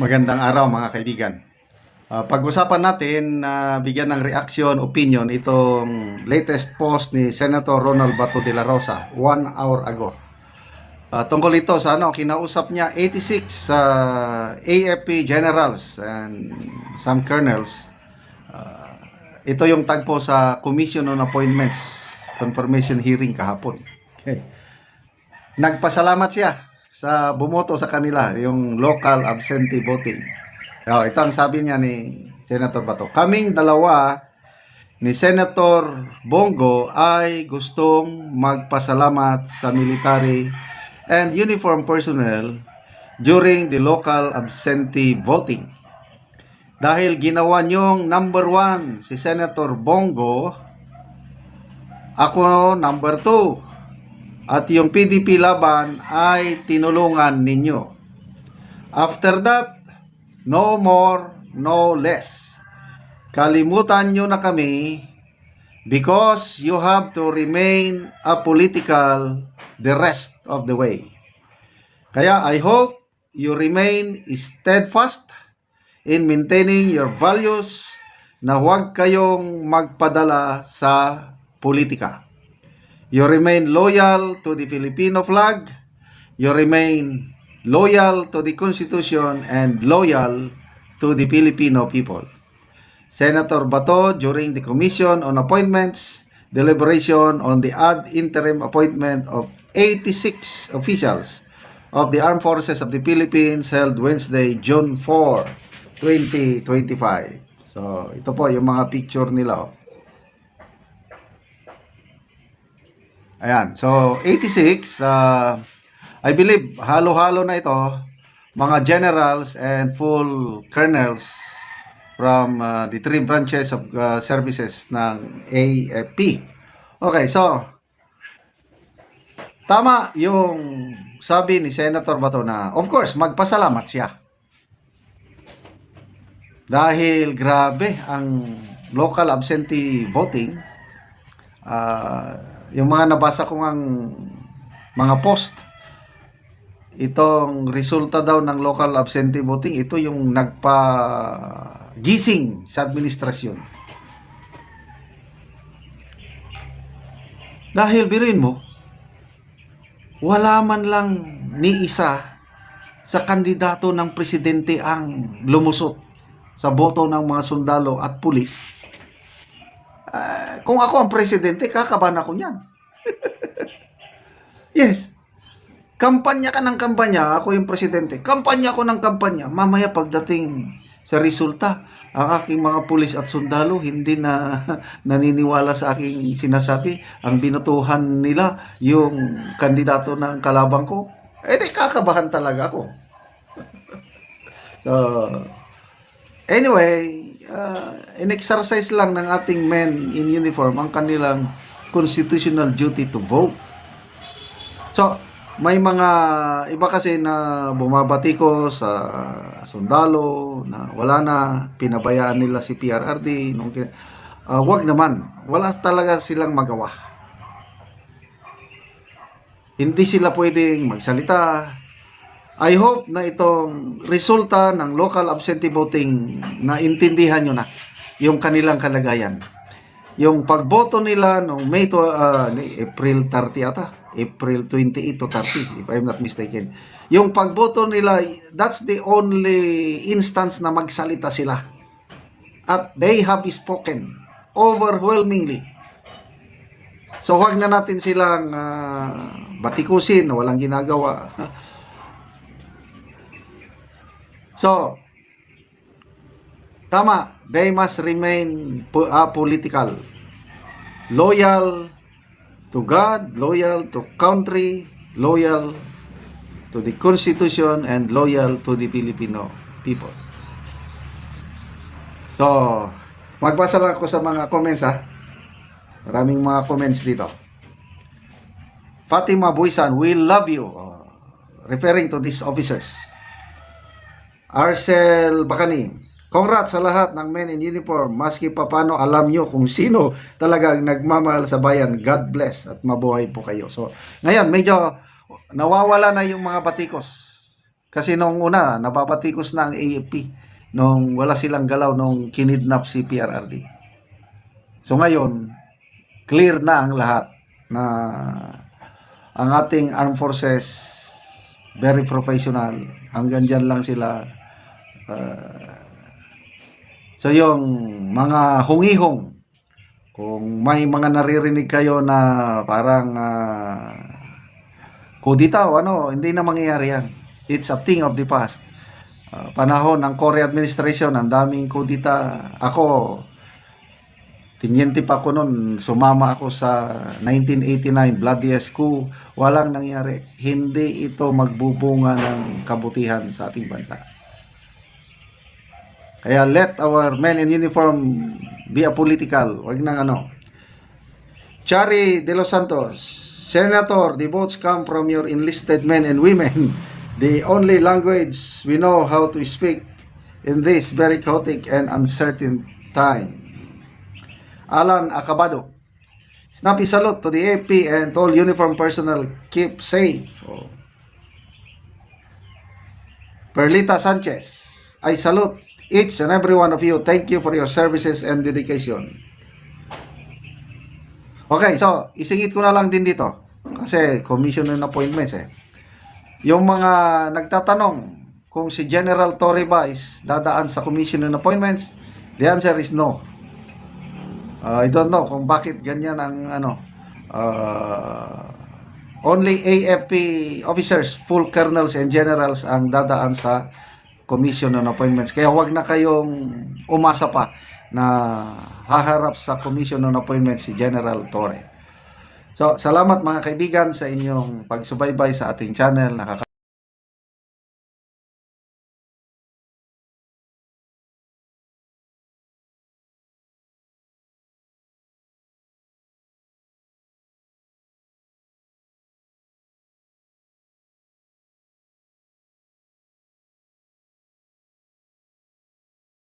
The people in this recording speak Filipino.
Magandang araw mga kaibigan. Ah, pag-usapan natin na bigyan ng reaction, opinion itong latest post ni Senator Ronald Bato de la Rosa one hour ago. Ah, tungkol ito sa ano, kinausap niya 86 sa AFP generals and some colonels. Ah, ito yung tagpo sa Commission on Appointments confirmation hearing kahapon. Okay. Nagpasalamat siya sa bumoto sa kanila, yung local absentee voting. Oh, ito ang sabi niya ni Senator Bato. Kaming dalawa ni Senator Bongo ay gustong magpasalamat sa military and uniform personnel during the local absentee voting. Dahil ginawa niyong number one si Senator Bongo, ako number two. At yung PDP laban ay tinulungan ninyo. After that, no more, no less. Kalimutan nyo na kami because you have to remain apolitical the rest of the way. Kaya I hope you remain steadfast in maintaining your values na huwag kayong magpadala sa politika. You remain loyal to the Filipino flag. You remain loyal to the Constitution and loyal to the Filipino people. Senator Bato, during the Commission on Appointments, deliberation on the ad interim appointment of 86 officials of the Armed Forces of the Philippines held Wednesday, June 4, 2025. So, ito po yung mga picture nila. Oh. Ayan. So, 86, uh, I believe, halo-halo na ito, mga generals and full colonels from uh, the three branches of uh, services ng AFP. Okay, so, tama yung sabi ni Senator Bato na, of course, magpasalamat siya. Dahil grabe ang local absentee voting, ah, yung mga nabasa ko ang mga post, itong resulta daw ng local absentee voting, ito yung nagpa gising sa administrasyon. Dahil biruin mo, wala man lang ni isa sa kandidato ng presidente ang lumusot sa boto ng mga sundalo at pulis. Kung ako ang presidente, kakabahan ako niyan. yes. Kampanya ka ng kampanya, ako yung presidente. Kampanya ko ng kampanya. Mamaya pagdating sa resulta, ang aking mga pulis at sundalo hindi na naniniwala sa aking sinasabi. Ang binutuhan nila yung kandidato ng kalabang ko. Eh di kakabahan talaga ako. so, Anyway, uh, in-exercise lang ng ating men in uniform ang kanilang constitutional duty to vote. So, may mga iba kasi na bumabati ko sa sundalo na wala na, pinabayaan nila si PRRD. Nung, uh, wag naman, wala talaga silang magawa. Hindi sila pwedeng magsalita, I hope na itong resulta ng local absentee voting na intindihan nyo na yung kanilang kalagayan. Yung pagboto nila noong May to, ah, ni April 30 ata, April 28 to 30 if I'm not mistaken. Yung pagboto nila, that's the only instance na magsalita sila. At they have spoken overwhelmingly. So huwag na natin silang ah, batikusin na walang ginagawa. So, tama, they must remain uh, political. Loyal to God, loyal to country, loyal to the Constitution, and loyal to the Filipino people. So, magbasa lang ako sa mga comments ha. Maraming mga comments dito. Fatima Buisan, we love you. Oh, referring to these officers. Arcel Bacani. Congrats sa lahat ng men in uniform. Maski pa paano alam nyo kung sino talagang nagmamahal sa bayan. God bless at mabuhay po kayo. So, ngayon medyo nawawala na yung mga batikos. Kasi nung una, napapatikos na ang AFP nung wala silang galaw nung kinidnap si PRRD. So ngayon, clear na ang lahat na ang ating armed forces very professional. Hanggang dyan lang sila. Uh, so yung mga hungihong, kung may mga naririnig kayo na parang uh, kudita o ano, hindi na mangyayari yan. It's a thing of the past. Uh, panahon ng Korea administration, ang daming kudita. Ako, Tinyente pa ako noon, sumama ako sa 1989 bloodiest coup. Walang nangyari. Hindi ito magbubunga ng kabutihan sa ating bansa. Kaya let our men in uniform be a political. Wag nang ano. Chari De Los Santos, Senator, the votes come from your enlisted men and women. The only language we know how to speak in this very chaotic and uncertain time. Alan Acabado. Snappy salute to the AP and all uniform personnel. Keep safe. Oh. Perlita Sanchez. I salute each and every one of you. Thank you for your services and dedication. Okay, so isingit ko na lang din dito. Kasi commission and appointments eh. Yung mga nagtatanong kung si General Torre ba is dadaan sa commission and appointments, the answer is no. Uh, I don't know kung bakit ganyan ang ano. Uh, only AFP officers, full colonels and generals ang dadaan sa commission on appointments. Kaya wag na kayong umasa pa na haharap sa commission on appointments si General Torre. So, salamat mga kaibigan sa inyong pagsubaybay sa ating channel. Nakaka